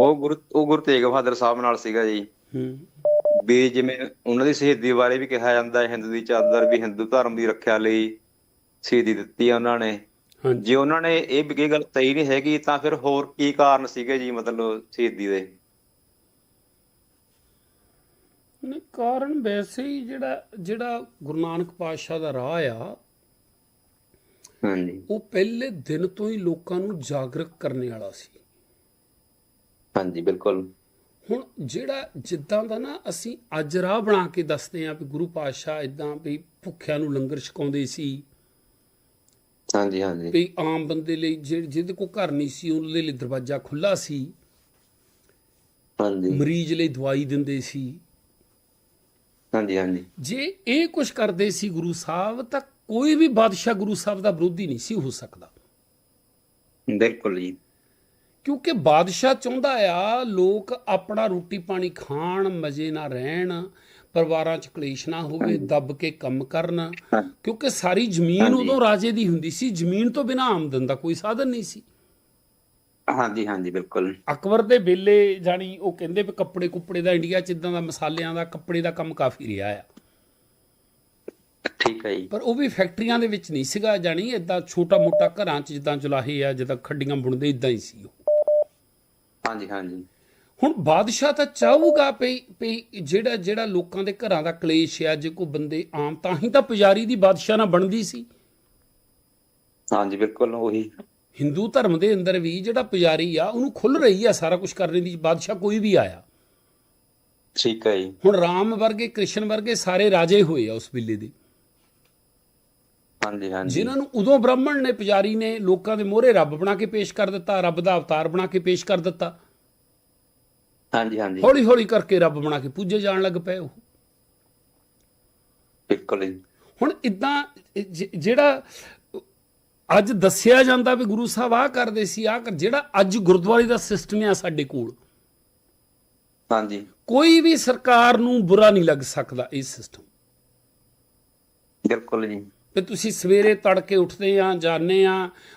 ਉਹ ਗੁਰੂ ਉਹ ਗੁਰੂ ਤੇਗ ਬਹਾਦਰ ਸਾਹਿਬ ਨਾਲ ਸੀਗਾ ਜੀ। ਹੂੰ। ਵੀ ਜਿਵੇਂ ਉਹਨਾਂ ਦੀ ਸ਼ਹੀਦੀ ਬਾਰੇ ਵੀ ਕਿਹਾ ਜਾਂਦਾ ਹੈ ਹਿੰਦੂ ਦੀ ਚਾਦਰ ਵੀ ਹਿੰਦੂ ਧਰਮ ਦੀ ਰੱਖਿਆ ਲਈ ਸ਼ਹੀਦੀ ਦਿੱਤੀ ਉਹਨਾਂ ਨੇ। ਜੇ ਉਹਨਾਂ ਨੇ ਇਹ ਵੀ ਗੱਲ ਸਹੀ ਨਹੀਂ ਹੈਗੀ ਤਾਂ ਫਿਰ ਹੋਰ ਕੀ ਕਾਰਨ ਸੀਗੇ ਜੀ ਮਤਲਬ ਸ਼ਹੀਦੀ ਦੇ? ਨਹੀਂ ਕਾਰਨ ਵੈਸੇ ਹੀ ਜਿਹੜਾ ਜਿਹੜਾ ਗੁਰੂ ਨਾਨਕ ਪਾਤਸ਼ਾਹ ਦਾ ਰਾਹ ਆ ਹਾਂਜੀ। ਉਹ ਪਹਿਲੇ ਦਿਨ ਤੋਂ ਹੀ ਲੋਕਾਂ ਨੂੰ ਜਾਗਰੂਕ ਕਰਨ ਵਾਲਾ ਸੀ। ਹਾਂਜੀ ਬਿਲਕੁਲ। ਹੁਣ ਜਿਹੜਾ ਜਿੱਦਾਂ ਦਾ ਨਾ ਅਸੀਂ ਅੱਜ ਰਾਹ ਬਣਾ ਕੇ ਦੱਸਦੇ ਆਂ ਵੀ ਗੁਰੂ ਪਾਤਸ਼ਾਹ ਇਦਾਂ ਵੀ ਭੁੱਖਿਆਂ ਨੂੰ ਲੰਗਰ ਛਕਾਉਂਦੇ ਸੀ। ਹਾਂਜੀ ਹਾਂਜੀ। ਵੀ ਆਮ ਬੰਦੇ ਲਈ ਜਿਹ- ਜਿਹਦੇ ਕੋਲ ਘਰ ਨਹੀਂ ਸੀ ਉਹਦੇ ਲਈ ਦਰਵਾਜ਼ਾ ਖੁੱਲਾ ਸੀ। ਹਾਂਜੀ। ਮਰੀਜ਼ ਲਈ ਦਵਾਈ ਦਿੰਦੇ ਸੀ। ਹਾਂਜੀ ਹਾਂਜੀ। ਜੇ ਇਹ ਕੁਝ ਕਰਦੇ ਸੀ ਗੁਰੂ ਸਾਹਿਬ ਤਾਂ ਕੋਈ ਵੀ ਬਾਦਸ਼ਾਹ ਗੁਰੂ ਸਾਹਿਬ ਦਾ ਵਿਰੋਧੀ ਨਹੀਂ ਸੀ ਹੋ ਸਕਦਾ। ਬਿਲਕੁਲ ਜੀ। ਕਿਉਂਕਿ ਬਾਦਸ਼ਾਹ ਚਾਹੁੰਦਾ ਆ ਲੋਕ ਆਪਣਾ ਰੋਟੀ ਪਾਣੀ ਖਾਣ ਮਜ਼ੇ ਨਾਲ ਰਹਿਣ ਪਰਿਵਾਰਾਂ 'ਚ ਕਲੇਸ਼ ਨਾ ਹੋਵੇ ਦੱਬ ਕੇ ਕੰਮ ਕਰਨ। ਕਿਉਂਕਿ ਸਾਰੀ ਜ਼ਮੀਨ। ਉਦੋਂ ਰਾਜੇ ਦੀ ਹੁੰਦੀ ਸੀ ਜ਼ਮੀਨ ਤੋਂ ਬਿਨਾਂ ਆਮਦਨ ਦਾ ਕੋਈ ਸਾਧਨ ਨਹੀਂ ਸੀ। ਹਾਂਜੀ ਹਾਂਜੀ ਬਿਲਕੁਲ। ਅਕਬਰ ਦੇ ਵੇਲੇ ਜਾਣੀ ਉਹ ਕਹਿੰਦੇ ਵੀ ਕੱਪੜੇ ਕੁੱਪੜੇ ਦਾ ਇੰਡੀਆ 'ਚ ਇਦਾਂ ਦਾ ਮਸਾਲਿਆਂ ਦਾ ਕੱਪੜੇ ਦਾ ਕੰਮ ਕਾਫੀ ਰਿਹਾ ਆ। ਠੀਕ ਹੈ ਜੀ। ਪਰ ਉਹ ਵੀ ਫੈਕਟਰੀਆਂ ਦੇ ਵਿੱਚ ਨਹੀਂ ਸੀਗਾ ਜਾਣੀ ਇਦਾਂ ਛੋਟਾ ਮੋਟਾ ਘਰਾਂ 'ਚ ਜਿੱਦਾਂ ਚੁਲਾਹੇ ਆ ਜਿੱਦਾਂ ਖੱਡੀਆਂ ਬੁਣਦੇ ਇਦਾਂ ਹੀ ਸੀ ਉਹ। ਹਾਂਜੀ ਹਾਂਜੀ। ਹੁਣ ਬਾਦਸ਼ਾਹ ਤਾਂ ਚਾਹੂਗਾ ਵੀ ਵੀ ਜਿਹੜਾ ਜਿਹੜਾ ਲੋਕਾਂ ਦੇ ਘਰਾਂ ਦਾ ਕਲੇਸ਼ ਆ ਜੇ ਕੋਈ ਬੰਦੇ ਆਮ ਤਾਂ ਹੀ ਤਾਂ ਪੁਜਾਰੀ ਦੀ ਬਾਦਸ਼ਾਹ ਨਾਲ ਬਣਦੀ ਸੀ। ਹਾਂਜੀ ਬਿਲਕੁਲ ਉਹੀ। ਹਿੰਦੂ ਧਰਮ ਦੇ ਅੰਦਰ ਵੀ ਜਿਹੜਾ ਪੁਜਾਰੀ ਆ ਉਹਨੂੰ ਖੁੱਲ ਰਹੀ ਆ ਸਾਰਾ ਕੁਝ ਕਰਨ ਦੀ ਬਾਦਸ਼ਾਹ ਕੋਈ ਵੀ ਆਇਆ। ਠੀਕ ਹੈ ਜੀ। ਹੁਣ ਰਾਮ ਵਰਗੇ ਕ੍ਰਿਸ਼ਨ ਵਰਗੇ ਸਾਰੇ ਰਾਜੇ ਹੋਏ ਆ ਉਸ ਵੇਲੇ ਦੇ। ਹਾਂਜੀ ਹਾਂਜੀ। ਜਿਨ੍ਹਾਂ ਨੂੰ ਉਦੋਂ ਬ੍ਰਾਹਮਣ ਨੇ ਪੁਜਾਰੀ ਨੇ ਲੋਕਾਂ ਦੇ ਮੋਹਰੇ ਰੱਬ ਬਣਾ ਕੇ ਪੇਸ਼ ਕਰ ਦਿੱਤਾ ਰੱਬ ਦਾ ਅਵਤਾਰ ਬਣਾ ਕੇ ਪੇਸ਼ ਕਰ ਦਿੱਤਾ। ਹਾਂਜੀ ਹਾਂਜੀ। ਹੌਲੀ ਹੌਲੀ ਕਰਕੇ ਰੱਬ ਬਣਾ ਕੇ ਪੂਜੇ ਜਾਣ ਲੱਗ ਪਏ ਉਹ। ਬਿਲਕੁਲ ਹੁਣ ਇਦਾਂ ਜਿਹੜਾ ਅੱਜ ਦੱਸਿਆ ਜਾਂਦਾ ਵੀ ਗੁਰੂ ਸਾਹਿਬ ਆਹ ਕਰਦੇ ਸੀ ਆਹ ਕਰ ਜਿਹੜਾ ਅੱਜ ਗੁਰਦੁਆਰੇ ਦਾ ਸਿਸਟਮ ਆ ਸਾਡੇ ਕੋਲ। ਹਾਂਜੀ। ਕੋਈ ਵੀ ਸਰਕਾਰ ਨੂੰ ਬੁਰਾ ਨਹੀਂ ਲੱਗ ਸਕਦਾ ਇਹ ਸਿਸਟਮ। ਬਿਲਕੁਲ ਜੀ। ਵੀ ਤੁਸੀਂ ਸਵੇਰੇ ਤੜਕੇ ਉੱਠਦੇ ਆ ਜਾਂਦੇ ਆ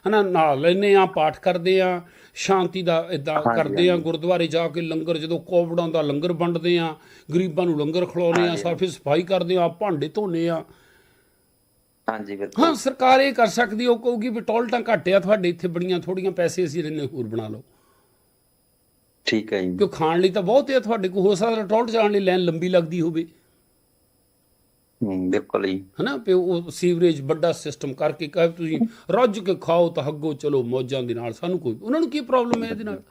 ਹਨਾ ਨਹਾ ਲੈਂਦੇ ਆ ਪਾਠ ਕਰਦੇ ਆ ਸ਼ਾਂਤੀ ਦਾ ਇਦਾਂ ਕਰਦੇ ਆ। ਗੁਰਦੁਆਰੇ ਜਾ ਕੇ ਲੰਗਰ ਜਦੋਂ ਕੋਵਿਡਾਂ ਦਾ ਲੰਗਰ ਵੰਡਦੇ ਆ ਗਰੀਬਾਂ ਨੂੰ ਲੰਗਰ ਖਿਲਾਉਂਦੇ ਆ। ਸਾਫੀ ਸਫ਼ਾਈ ਕਰਦੇ ਆ ਭਾਂਡੇ ਧੋਨੇ ਆ। ਹਾਂਜੀ ਬਿਲਕੁਲ। ਹਾਂ ਸਰਕਾਰ ਇਹ ਕਰ ਸਕਦੀ ਉਹ ਕਹੂਗੀ ਵੀ ਟੋਲਟਾਂ ਘੱਟ ਆ ਤੁਹਾਡੇ ਇੱਥੇ ਬੜੀਆਂ ਥੋੜੀਆਂ ਪੈਸੇ ਅਸੀਂ ਦਿੰਨੇ ਹੋਰ ਬਣਾ ਲਓ। ਠੀਕ ਹੈ ਜੀ। ਕਿਉਂ ਖਾਣ ਲਈ ਤਾਂ ਬਹੁਤ ਹੈ ਤੁਹਾਡੇ ਕੋਲ ਹੋ ਸਕਦਾ ਟੋਲਟ ਜਾਣ ਲਈ ਲਾਈਨ ਲੰਬੀ ਲੱਗਦੀ ਹੋਵੇ। ਬਿਲਕੁਲ ਜੀ। ਹਨਾ ਵੀ ਉਹ ਸੀਵਰੇਜ ਵੱਡਾ ਸਿਸਟਮ ਕਰਕੇ ਕਹੇ ਤੁਸੀਂ ਰੱਜ ਕੇ ਖਾਓ ਤਾਂ ਹੱਗੋ ਚਲੋ ਮੌਜਾਂ ਦੇ ਨਾਲ ਸਾਨੂੰ ਕੋਈ ਉਹਨਾਂ ਨੂੰ ਕੀ ਪ੍ਰੋਬਲਮ ਹੈ ਇਹਦੇ ਨਾਲ?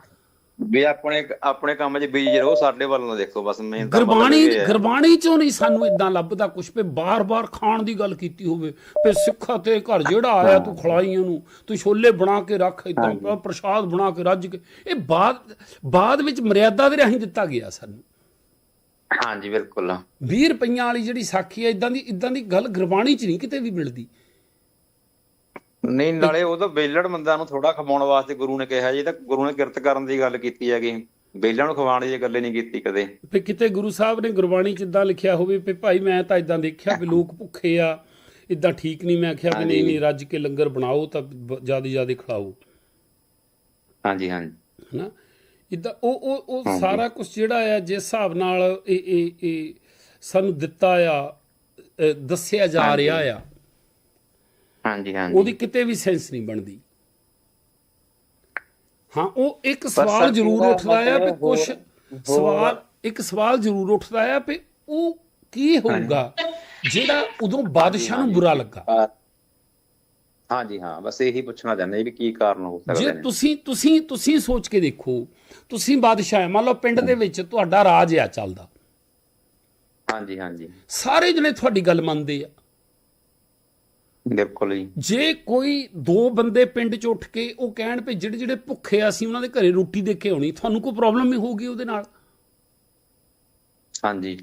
ਵੀ ਆਪਣੇ ਆਪਣੇ ਕੰਮ 'ਚ ਬੀਜੀ ਰਹੋ ਸਾਡੇ ਵੱਲ ਨੂੰ ਦੇਖੋ ਬਸ ਮੈਂ ਗੁਰਬਾਣੀ ਗੁਰਬਾਣੀ ਚੋਂ ਨਹੀਂ ਸਾਨੂੰ ਇਦਾਂ ਲੱਭਦਾ ਕੁਛ ਵੀ ਬਾਰ-ਬਾਰ ਖਾਣ ਦੀ ਗੱਲ ਕੀਤੀ ਹੋਵੇ ਵੀ ਸਿੱਖਾ ਤੇ ਘਰ ਜਿਹੜਾ ਆਇਆ ਤੂੰ ਖਲਾਈ ਉਹਨੂੰ ਤੂੰ ਛੋਲੇ ਬਣਾ ਕੇ ਰੱਖ ਇਦਾਂ ਪ੍ਰਸ਼ਾਦ ਬਣਾ ਕੇ ਰੱਜ ਕੇ ਇਹ ਬਾਅਦ ਬਾਅਦ ਵਿੱਚ ਮਰਿਆਦਾ ਦੇ ਰਾਹੀਂ ਦਿੱਤਾ ਗਿਆ ਸਾਨੂੰ। ਹਾਂਜੀ ਬਿਲਕੁਲ। 20 ਰੁਪਈਆਂ ਵਾਲੀ ਜਿਹੜੀ ਸਾਖੀ ਹੈ ਇਦਾਂ ਦੀ ਇਦਾਂ ਦੀ ਗੱਲ ਗੁਰਬਾਣੀ 'ਚ ਨਹੀਂ ਕਿਤੇ ਵੀ ਮਿਲਦੀ। ਨਹੀਂ ਨਾਲੇ ਉਹ ਤਾਂ ਬੇਲੜ ਬੰਦਾ ਨੂੰ ਥੋੜਾ ਖਵਾਉਣ ਵਾਸਤੇ ਗੁਰੂ ਨੇ ਕਿਹਾ ਜੀ ਤਾਂ ਗੁਰੂ ਨੇ ਕਿਰਤ ਕਰਨ ਦੀ ਗੱਲ ਕੀਤੀ ਹੈਗੀ। ਬੇਲੜ ਨੂੰ ਖਵਾਉਣ ਦੀ ਗੱਲ ਨਹੀਂ ਕੀਤੀ ਕਦੇ। ਵੀ ਕਿਤੇ ਗੁਰੂ ਸਾਹਿਬ ਨੇ ਗੁਰਬਾਣੀ 'ਚ ਇਦਾਂ ਲਿਖਿਆ ਹੋਵੇ ਵੀ ਭਾਈ ਮੈਂ ਤਾਂ ਇਦਾਂ ਦੇਖਿਆ ਵੀ ਲੋਕ ਭੁੱਖੇ ਆ ਇਦਾਂ ਠੀਕ ਨਹੀਂ ਮੈਂ ਆਖਿਆ ਵੀ ਨਹੀਂ ਨਹੀਂ ਰੱਜ ਕੇ ਲੰਗਰ ਬਣਾਓ ਤਾਂ ਜ਼ਿਆਦਾ ਜ਼ਿਆਦਾ ਖਿਲਾਓ। ਹਾਂਜੀ ਹਾਂਜੀ। ਹਨਾ? ਇਦਾਂ ਉਹ ਉਹ ਉਹ ਸਾਰਾ ਕੁਝ ਜਿਹੜਾ ਆ ਜਿਸ ਹਿਸਾਬ ਨਾਲ ਇਹ ਇਹ ਇਹ ਸਾਨੂੰ ਦਿੱਤਾ ਆ ਦੱਸਿਆ ਜਾ ਰਿਹਾ ਆ ਹਾਂਜੀ ਹਾਂਜੀ। ਉਹਦੀ ਕਿਤੇ ਵੀ ਸੈਂਸ ਨਹੀਂ ਬਣਦੀ। ਹਾਂ ਉਹ ਇੱਕ ਸਵਾਲ ਜ਼ਰੂਰ ਉੱਠਦਾ ਆ ਵੀ ਕੁਝ ਸਵਾਲ ਇੱਕ ਸਵਾਲ ਜ਼ਰੂਰ ਉੱਠਦਾ ਆ ਵੀ ਉਹ ਕੀ ਹੋਊਗਾ ਜਿਹੜਾ ਉਦੋਂ ਬਾਦਸ਼ਾਹ ਨੂੰ ਬੁਰਾ ਲੱਗਾ। ਹਾਂਜੀ ਹਾਂ ਬਸ ਇਹੀ ਪੁੱਛਣਾ ਚਾਹੁੰਦੇ ਜੀ ਵੀ ਕੀ ਕਾਰਨ ਹੋ ਜੇ ਸਕਦੇ ਨੇ। ਤੁਸੀਂ ਤੁਸੀਂ ਤੁਸੀਂ ਸੋਚ ਕੇ ਦੇਖੋ ਤੁਸੀਂ ਬਾਦਸ਼ਾਹ ਹੈ ਮੰਨ ਲਓ ਪਿੰਡ ਦੇ ਵਿੱਚ ਤੁਹਾਡਾ ਰਾਜ ਆ ਚੱਲਦਾ। ਹਾਂਜੀ ਹਾਂਜੀ। ਸਾਰੇ ਜਣੇ ਤੁਹਾਡੀ ਗੱਲ ਮੰਨਦੇ ਆ। ਬਿਲਕੁਲ ਜੀ। ਜੇ ਕੋਈ ਦੋ ਬੰਦੇ ਪਿੰਡ 'ਚ ਉੱਠ ਕੇ ਉਹ ਕਹਿਣ ਵੀ ਜਿਹੜੇ ਜਿਹੜੇ ਭੁੱਖੇ ਆ ਅਸੀਂ ਉਹਨਾਂ ਦੇ ਘਰੇ ਰੋਟੀ ਦੇ ਕੇ ਆਉਣੀ ਤੁਹਾਨੂੰ ਕੋਈ ਪ੍ਰੋਬਲਮ ਨਹੀਂ ਹੋਊਗੀ ਉਹਦੇ ਨਾਲ? ਹਾਂਜੀ।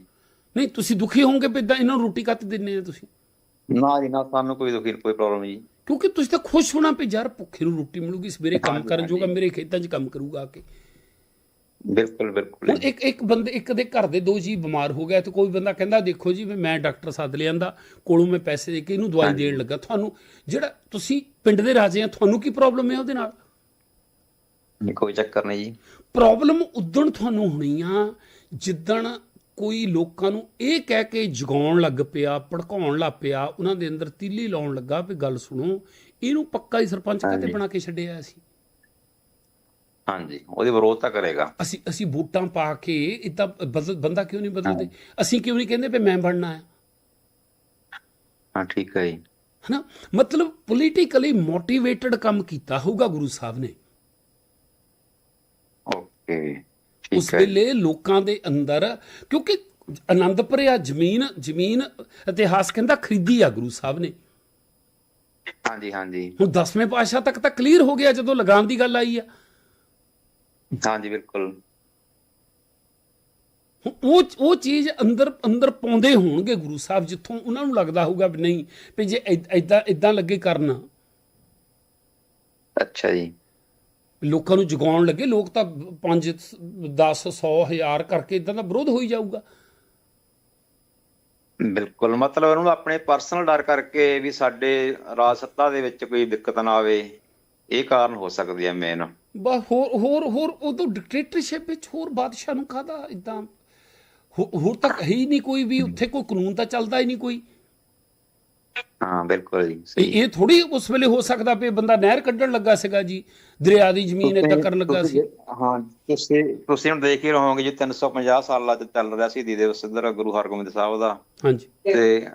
ਨਹੀਂ ਤੁਸੀਂ ਦੁਖੀ ਹੋਵੋਗੇ ਵੀ ਇਦਾਂ ਇਹਨਾਂ ਨੂੰ ਰੋਟੀ ਕੱਤ ਦਿੰਨੇ ਆ ਤੁਸੀਂ? ਨਾ ਜੀ ਨਾ ਸਾਨੂੰ ਕੋਈ ਦੁਖੀ ਕੋਈ ਪ੍ਰੋਬਲਮ ਜੀ। ਕਿਉਂਕਿ ਤੁਸੀਂ ਤਾਂ ਖੁਸ਼ ਹੋਣਾ ਵੀ ਯਾਰ ਭੁੱਖੇ ਨੂੰ ਰੋਟੀ ਮਿਲੂਗੀ ਸਵੇਰੇ ਕੰਮ ਕਰਨ ਜੋਗਾ। ਮੇਰੇ ਖੇਤਾਂ 'ਚ ਕੰਮ ਕਰੂਗਾ ਆ ਕੇ ਬਿਲਕੁਲ ਬਿਲਕੁਲ ਹੁਣ। ਇੱਕ ਇੱਕ ਬੰਦੇ ਇੱਕ ਦੇ ਘਰ ਦੇ ਦੋ ਜੀ ਬਿਮਾਰ ਹੋ ਗਿਆ ਤੇ ਕੋਈ ਬੰਦਾ ਕਹਿੰਦਾ ਦੇਖੋ ਜੀ ਮੈਂ ਡਾਕਟਰ ਸੱਦ ਲਿਆਂਦਾ ਕੋਲੋਂ ਮੈਂ ਪੈਸੇ ਦੇ ਕੇ ਇਹਨੂੰ ਦਵਾਈ ਦੇਣ ਲੱਗਾ ਤੁਹਾਨੂੰ ਜਿਹੜਾ ਤੁਸੀਂ ਪਿੰਡ ਦੇ ਰਾਜੇ ਆ ਤੁਹਾਨੂੰ ਕੀ ਪ੍ਰੋਬਲਮ ਹੈ ਉਹਦੇ ਨਾਲ ਨਹੀਂ, ਕੋਈ ਚੱਕਰ ਨਹੀਂ ਜੀ ਪ੍ਰੋਬਲਮ ਉਦਣ ਤੁਹਾਨੂੰ ਹੋਣੀ ਆ ਜਿੱਦਣ ਕੋਈ ਲੋਕਾਂ ਨੂੰ ਇਹ ਕਹਿ ਕੇ ਜਗਾਉਣ ਲੱਗ ਪਿਆ ਭੜਕਾਉਣ ਲੱਗ ਪਿਆ ਉਹਨਾਂ ਦੇ ਅੰਦਰ ਤੀਲੀ ਲਾਉਣ ਲੱਗਾ ਵੀ ਗੱਲ ਸੁਣੋ ਇਹਨੂੰ ਪੱਕਾ ਹੀ ਸਰਪੰਚ ਕਾਤੇ ਹਾਂਜੀ। ਬਣਾ ਕੇ ਛੱਡਿਆ ਅਸੀਂ। ਹਾਂਜੀ ਉਹਦੀ ਵਿਰੋਧਤਾ ਕਰੇਗਾ। ਅਸੀਂ ਅਸੀਂ ਵੋਟਾਂ ਪਾ ਕੇ ਇਦਾਂ ਬੰਦਾ ਕਿਉਂ ਨਹੀਂ ਬਦਲਦੇ? ਅਸੀਂ ਕਿਉਂ ਨਹੀਂ ਕਹਿੰਦੇ ਵੀ ਮੈਂ ਬਣਨਾ ਹੈ? ਹਾਂ ਠੀਕ ਹੈ ਜੀ। ਹਨਾ? ਮਤਲਬ ਪੋਲੀਟੀਕਲੀ ਮੋਟੀਵੇਟਡ ਕੰਮ ਕੀਤਾ ਹੋਊਗਾ ਗੁਰੂ ਸਾਹਿਬ ਨੇ। ਓਕੇ। ਉਸ ਵੇਲੇ ਲੋਕਾਂ ਦੇ ਅੰਦਰ ਕਿਉਂਕਿ ਆਨੰਦ ਭਰਿਆ ਜ਼ਮੀਨ ਜ਼ਮੀਨ ਇਤਿਹਾਸ ਕਹਿੰਦਾ ਖਰੀਦੀ ਆ ਗੁਰੂ ਸਾਹਿਬ ਨੇ। ਹਾਂਜੀ ਹਾਂਜੀ। ਹੁਣ 10ਵੇਂ ਪਾਤਸ਼ਾਹ ਤੱਕ ਤਾਂ ਕਲੀਅਰ ਹੋ ਗਿਆ ਜਦੋਂ ਲਗਾਨ ਦੀ ਗੱਲ ਆਈ ਆ। ਹਾਂਜੀ ਬਿਲਕੁਲ। ਉਹ ਉਹ ਚੀਜ਼ ਅੰਦਰ ਅੰਦਰ ਪਾਉਂਦੇ ਹੋਣਗੇ ਗੁਰੂ ਸਾਹਿਬ ਜਿੱਥੋਂ ਉਹਨਾਂ ਨੂੰ ਲੱਗਦਾ ਹੋਊਗਾ ਵੀ ਨਹੀਂ ਵੀ ਜੇ ਇਦਾਂ ਇਦਾਂ ਲੱਗੇ ਕਰਨ। ਅੱਛਾ ਜੀ। ਲੋਕਾਂ ਨੂੰ ਜਗਾਉਣ ਲੱਗੇ ਲੋਕ ਤਾਂ 5 10 100 ਹਜ਼ਾਰ ਕਰਕੇ ਇਦਾਂ ਦਾ ਵਿਰੋਧ ਹੋਈ ਜਾਊਗਾ। ਬਿਲਕੁਲ ਮਤਲਬ ਉਹਨੂੰ ਆਪਣੇ ਪਰਸਨਲ ਡਰ ਕਰਕੇ ਵੀ ਸਾਡੇ ਰਾਜ ਸੱਤਾ ਦੇ ਵਿੱਚ ਕੋਈ ਦਿੱਕਤ ਨਾ ਆਵੇ ਇਹ ਕਾਰਨ ਹੋ ਸਕਦੀ ਹੈ ਮੇਨ ਬਸ ਹੋਰ ਹੋਰ ਹੋਰ ਉਦੋਂ ਡਿਕਟੇਟਰਸ਼ਿਪ ਵਿੱਚ ਹੋਰ ਬਾਦਸ਼ਾਹ ਨੂੰ ਕਾਹਦਾ ਇਦਾਂ? ਹੋਰ ਤਾਂ ਹੈ ਹੀ ਨਹੀਂ ਕੋਈ ਵੀ ਉੱਥੇ ਕੋਈ ਕਾਨੂੰਨ ਤਾਂ ਚੱਲਦਾ ਹੀ ਨਹੀਂ ਕੋਈ। ਹਾਂ ਬਿਲਕੁਲ ਜੀ ਇਹ ਥੋੜੀ ਉਸ ਵੇਲੇ ਹੋ ਸਕਦਾ ਵੀ ਬੰਦਾ ਨਹਿਰ ਕੱਢਣ ਲੱਗਾ ਸੀਗਾ ਜੀ ਦਰਿਆ ਦੀ ਜ਼ਮੀਨ ਏਦਾਂ ਕਰਨ ਲੱਗਾ ਸੀ। ਹਾਂ ਤੁਸੀਂ ਤੁਸੀਂ ਹੁਣ ਦੇਖ ਹੀ ਰਹੋਗੇ ਜੀ 350 ਸਾਲਾਂ ਚ ਚੱਲ ਰਿਹਾ ਸੀ ਦਿਵਸ ਇੱਧਰ ਗੁਰੂ ਹਰਗੋਬਿੰਦ ਸਾਹਿਬ ਦਾ। ਹਾਂਜੀ। ਤੇ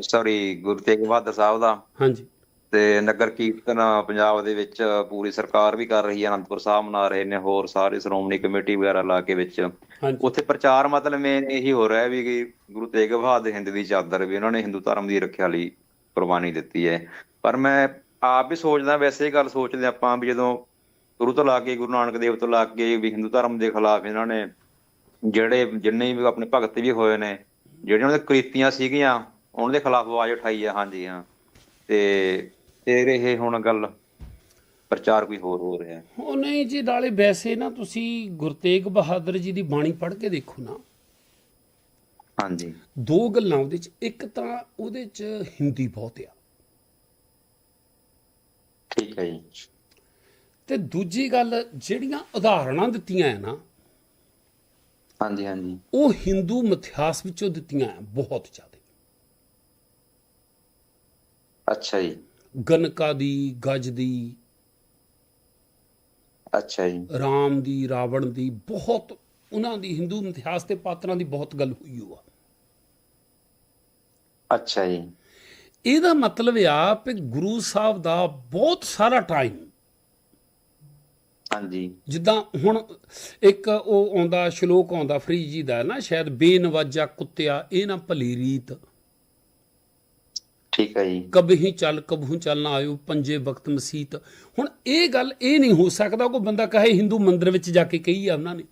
ਸੌਰੀ ਗੁਰੂ ਤੇਗ ਬਹਾਦਰ ਸਾਹਿਬ ਦਾ। ਹਾਂਜੀ। ਤੇ ਨਗਰ ਕੀਰਤਨ ਪੰਜਾਬ ਦੇ ਵਿੱਚ ਪੂਰੀ ਸਰਕਾਰ ਵੀ ਕਰ ਰਹੀ ਹੈ ਅਨੰਦਪੁਰ ਸਾਹਿਬ ਮਨਾ ਰਹੇ ਨੇ ਹੋਰ ਸਾਰੇ ਸ਼੍ਰੋਮਣੀ ਕਮੇਟੀ ਵਗੈਰਾ ਲਾ ਕੇ ਵਿੱਚ। ਉੱਥੇ ਪ੍ਰਚਾਰ ਮਤਲਬ ਮੇਨ ਇਹੀ ਹੋ ਰਿਹਾ ਵੀ ਕਿ ਗੁਰੂ ਤੇਗ ਬਹਾਦਰ ਹਿੰਦ ਦੀ ਚਾਦਰ ਵੀ ਉਹਨਾਂ ਨੇ ਹਿੰਦੂ ਧਰਮ ਦੀ ਰੱਖਿਆ ਲਈ ਕੁਰਬਾਨੀ ਦਿੱਤੀ ਹੈ। ਪਰ ਮੈਂ ਆਪ ਵੀ ਸੋਚਦਾ, ਵੈਸੇ ਇਹ ਗੱਲ ਸੋਚਦੇ ਆਪਾਂ ਵੀ ਜਦੋਂ ਗੁਰੂ ਤੋਂ ਲਾ ਕੇ, ਗੁਰੂ ਨਾਨਕ ਦੇਵ ਤੋਂ ਲਾ ਕੇ ਵੀ ਹਿੰਦੂ ਧਰਮ ਦੇ ਖਿਲਾਫ ਇਹਨਾਂ ਨੇ ਜਿਹੜੇ ਜਿੰਨੇ ਵੀ ਆਪਣੇ ਭਗਤ ਵੀ ਹੋਏ ਨੇ, ਜਿਹੜੀਆਂ ਉਹਨਾਂ ਦੇ ਕ੍ਰਿਤੀਆਂ ਸੀਗੀਆਂ, ਉਹਨਾਂ ਦੇ ਖਿਲਾਫ ਆਵਾਜ਼ ਉਠਾਈ ਆ। ਹਾਂਜੀ, ਹਾਂ। ਤੇ ਫਿਰ ਇਹ ਹੁਣ ਗੱਲ ਪ੍ਰਚਾਰ ਕੋਈ ਹੋਰ ਹੋ ਰਿਹਾ ਹੈ? ਉਹ ਨਹੀਂ ਜੀ ਨਾਲੇ ਵੈਸੇ ਨਾ ਤੁਸੀਂ ਗੁਰਤੇਗ ਬਹਾਦਰ ਜੀ ਦੀ ਬਾਣੀ ਪੜ੍ਹ ਕੇ ਦੇਖੋ ਨਾ। ਹਾਂਜੀ। ਦੋ ਗੱਲਾਂ ਉਹਦੇ ਚ ਇੱਕ ਤਾਂ ਉਹਦੇ ਚ ਹਿੰਦੀ ਬਹੁਤ ਆ। ਠੀਕ ਹੈ ਜੀ। ਤੇ ਦੂਜੀ ਗੱਲ ਜਿਹੜੀਆਂ ਉਦਾਹਰਣਾਂ ਦਿੱਤੀਆਂ ਆ ਨਾ ਹਾਂਜੀ ਹਾਂਜੀ। ਉਹ ਹਿੰਦੂ ਮਿਥਿਹਾਸ ਵਿੱਚੋਂ ਦਿੱਤੀਆਂ ਆ ਬਹੁਤ ਜ਼ਿਆਦਾ। ਅੱਛਾ ਜੀ। ਗਨਕਾ ਦੀ ਗਜ ਦੀ ਅੱਛਾ ਜੀ। ਰਾਮ ਦੀ ਰਾਵਣ ਦੀ ਬਹੁਤ ਉਹਨਾਂ ਦੀ ਹਿੰਦੂ ਮਿਥਿਹਾਸ ਦੇ ਪਾਤਰਾਂ ਦੀ ਬਹੁਤ ਗੱਲ ਹੋਈ ਹੋਆ। ਅੱਛਾ ਜੀ। ਇਹਦਾ ਮਤਲਬ ਆ ਕਿ ਗੁਰੂ ਸਾਹਿਬ ਦਾ ਬਹੁਤ ਸਾਰਾ ਟਾਈਮ ਹਾਂਜੀ। ਜਿੱਦਾਂ ਹੁਣ ਇੱਕ ਉਹ ਆਉਂਦਾ ਸ਼ਲੋਕ ਆਉਂਦਾ ਫਰੀਦ ਜੀ ਦਾ ਨਾ ਸ਼ਾਇਦ ਬੇਨਵਾਜਾ ਕੁੱਤਿਆ ਇਹ ਨਾ ਭਲੀ ਰੀਤ ਠੀਕ ਹੈ ਜੀ। ਕਬਹੀ ਚੱਲ ਕਬਹੂ ਚੱਲ ਨਾ ਆਇਓ ਪੰਜੇ ਵਕਤ ਮਸੀਤ। ਹੁਣ ਇਹ ਗੱਲ ਇਹ ਨਹੀਂ ਹੋ ਸਕਦਾ ਕੋਈ ਬੰਦਾ ਕਹੇ ਹਿੰਦੂ ਮੰਦਿਰ ਵਿੱਚ ਜਾ ਕੇ ਕਹੀ ਆ ਉਹਨਾਂ ਨੇ।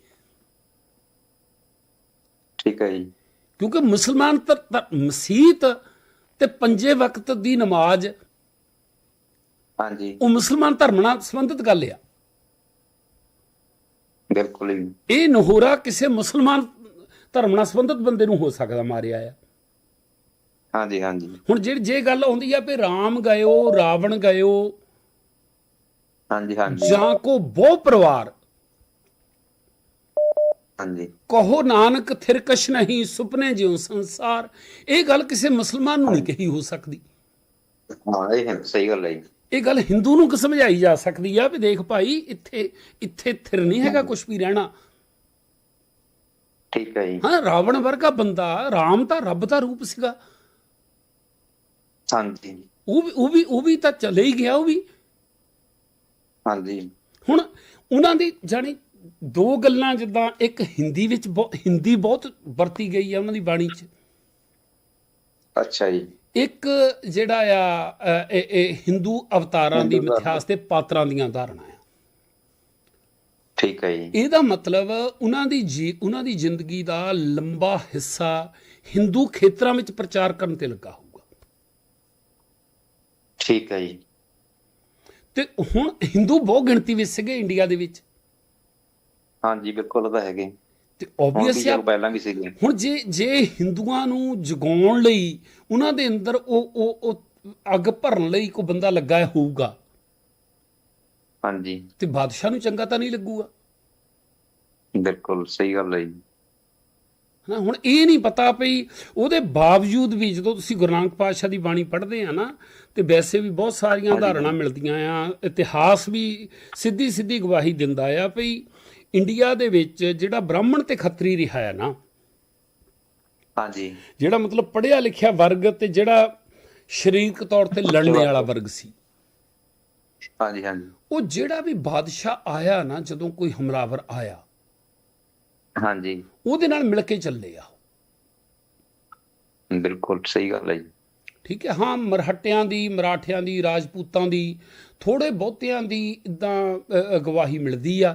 ਠੀਕ ਹੈ ਜੀ। ਕਿਉਂਕਿ ਮੁਸਲਮਾਨ ਤਾਂ ਮਸੀਤ ਤੇ ਪੰਜੇ ਵਕਤ ਦੀ ਨਮਾਜ਼ ਹਾਂਜੀ। ਉਹ ਮੁਸਲਮਾਨ ਧਰਮ ਨਾਲ ਸੰਬੰਧਿਤ ਗੱਲ ਆ। ਬਿਲਕੁਲ ਇਹ ਨਹੋਰਾ ਕਿਸੇ ਮੁਸਲਮਾਨ ਧਰਮ ਨਾਲ ਸੰਬੰਧਿਤ ਬੰਦੇ ਨੂੰ ਹੋ ਸਕਦਾ ਮਾਰਿਆ ਆ। ਹਾਂਜੀ ਹਾਂਜੀ। ਹੁਣ ਜਿਹੜੀ ਜੇ ਗੱਲ ਆਉਂਦੀ ਆ ਵੀ ਰਾਮ ਗਇਓ ਰਾਵਣ ਗਇਓ ਹਾਂਜੀ ਹਾਂਜੀ। ਜਾਂ ਕੋ ਬਹੁ ਪਰਿਵਾਰ। ਹਾਂਜੀ। ਕਹੋ ਨਾਨਕ ਥਿਰਕਸ਼ ਨਹੀਂ ਸੁਪਨੇ ਜਿਉ ਸੰਸਾਰ। ਇਹ ਗੱਲ ਕਿਸੇ ਮੁਸਲਮਾਨ ਨੂੰ ਨਹੀਂ ਕਹੀ ਹੋ ਸਕਦੀ। ਹਾਂ ਇਹ ਸਹੀ ਗੱਲ ਹੈ ਇਹ ਗੱਲ ਹਿੰਦੂ ਨੂੰ ਕਿ ਸਮਝਾਈ ਜਾ ਸਕਦੀ ਆ ਵੀ ਦੇਖ ਭਾਈ ਇੱਥੇ ਇੱਥੇ ਥਿਰ ਨਹੀਂ ਹੈਗਾ ਕੁਝ ਵੀ ਰਹਿਣਾ। ਠੀਕ ਹੈ ਜੀ। ਹਾਂ ਰਾਵਣ ਵਰਗਾ ਬੰਦਾ ਰਾਮ ਤਾਂ ਰੱਬ ਦਾ ਰੂਪ ਸੀਗਾ। ਹਾਂਜੀ। ਉਹ ਵੀ ਉਹ ਵੀ ਉਹ ਵੀ ਤਾਂ ਚਲੇ ਹੀ ਗਿਆ ਉਹ ਵੀ। ਹਾਂਜੀ। ਹੁਣ ਉਹਨਾਂ ਦੀ ਜਾਣੀ ਦੋ ਗੱਲਾਂ ਜਿੱਦਾਂ ਇੱਕ ਹਿੰਦੀ ਵਿੱਚ ਹਿੰਦੀ ਬਹੁਤ ਵਰਤੀ ਗਈ ਆ ਉਹਨਾਂ ਦੀ ਬਾਣੀ 'ਚ। ਅੱਛਾ ਜੀ। ਇੱਕ ਜਿਹੜਾ ਆ ਇਹ ਇਹ ਹਿੰਦੂ ਅਵਤਾਰਾਂ ਦੀ। ਮਿਥਿਹਾਸ ਤੇ ਪਾਤਰਾਂ ਦੀਆਂ ਧਾਰਨਾ ਆ। ਠੀਕ ਹੈ ਜੀ। ਇਹਦਾ ਮਤਲਬ ਉਹਨਾਂ ਦੀ ਜੀ ਉਹਨਾਂ ਦੀ ਜ਼ਿੰਦਗੀ ਦਾ ਲੰਬਾ ਹਿੱਸਾ ਹਿੰਦੂ ਖੇਤਰਾਂ ਵਿੱਚ ਪ੍ਰਚਾਰ ਕਰਨ ਤੇ ਲੱਗਾ ਹੋਊਗਾ ਠੀਕ ਹੈ ਜੀ। ਤੇ ਹੁਣ ਹਿੰਦੂ ਬਹੁ ਗਿਣਤੀ ਵਿੱਚ ਸੀਗੇ ਇੰਡੀਆ ਦੇ ਵਿੱਚ? ਹਾਂਜੀ ਬਿਲਕੁਲ ਤਾਂ ਹੈਗੇ। ਤੇ ਆਬਵੀਅਸ ਜਦੋਂ ਪਹਿਲਾਂ ਵੀ ਸੀਗੇ। ਹੁਣ ਜੇ ਜੇ ਹਿੰਦੂਆਂ ਨੂੰ ਜਗਾਉਣ ਲਈ ਉਹਨਾਂ ਦੇ ਅੰਦਰ ਉਹ ਉਹ ਉਹ ਅੱਗ ਭਰਨ ਲਈ ਕੋਈ ਬੰਦਾ ਲੱਗਾ ਹੋਊਗਾ? ਹਾਂਜੀ। ਤੇ ਬਾਦਸ਼ਾਹ ਨੂੰ ਚੰਗਾ ਤਾਂ ਨਹੀਂ ਲੱਗੂਗਾ? ਬਿਲਕੁਲ ਸਹੀ ਗੱਲ ਹੈ ਜੀ। ਹਨਾ ਹੁਣ ਇਹ ਨਹੀਂ ਪਤਾ ਪਈ ਉਹਦੇ ਬਾਵਜੂਦ ਵੀ ਜਦੋਂ ਤੁਸੀਂ ਗੁਰੂ ਨਾਨਕ ਪਾਤਸ਼ਾਹ ਦੀ ਬਾਣੀ ਪੜ੍ਹਦੇ ਆ ਨਾ ਤੇ ਵੈਸੇ ਵੀ ਬਹੁਤ ਸਾਰੀਆਂ ਉਦਾਹਰਣਾਂ ਮਿਲਦੀਆਂ ਆ ਇਤਿਹਾਸ ਵੀ ਸਿੱਧੀ ਸਿੱਧੀ ਗਵਾਹੀ ਦਿੰਦਾ ਆ ਭਈ ਇੰਡੀਆ ਦੇ ਵਿੱਚ ਜਿਹੜਾ ਬ੍ਰਾਹਮਣ ਤੇ ਖੱਤਰੀ ਰਿਹਾ ਹੈ ਨਾ ਹਾਂਜੀ। ਜਿਹੜਾ ਮਤਲਬ ਪੜ੍ਹਿਆ ਲਿਖਿਆ ਵਰਗ ਤੇ ਜਿਹੜਾ ਸਰੀਰਕ ਤੌਰ ਤੇ ਲੜਨੇ ਵਾਲਾ ਵਰਗ ਸੀ। ਹਾਂਜੀ ਹਾਂਜੀ। ਉਹ ਜਿਹੜਾ ਵੀ ਬਾਦਸ਼ਾਹ ਆਇਆ ਨਾ ਜਦੋਂ ਕੋਈ ਹਮਲਾਵਰ ਆਇਆ ਹਾਂਜੀ। ਉਹਦੇ ਨਾਲ ਮਿਲ ਕੇ ਚੱਲੇ ਆ ਬਿਲਕੁਲ ਸਹੀ ਗੱਲ ਹੈ ਜੀ। ਠੀਕ ਹੈ ਹਾਂ ਮਰਹਟਿਆਂ ਦੀ ਮਰਾਠਿਆਂ ਦੀ ਰਾਜਪੂਤਾਂ ਦੀ ਥੋੜੇ ਬਹੁਤਿਆਂ ਦੀ ਇਦਾਂ ਗਵਾਹੀ ਮਿਲਦੀ ਆ।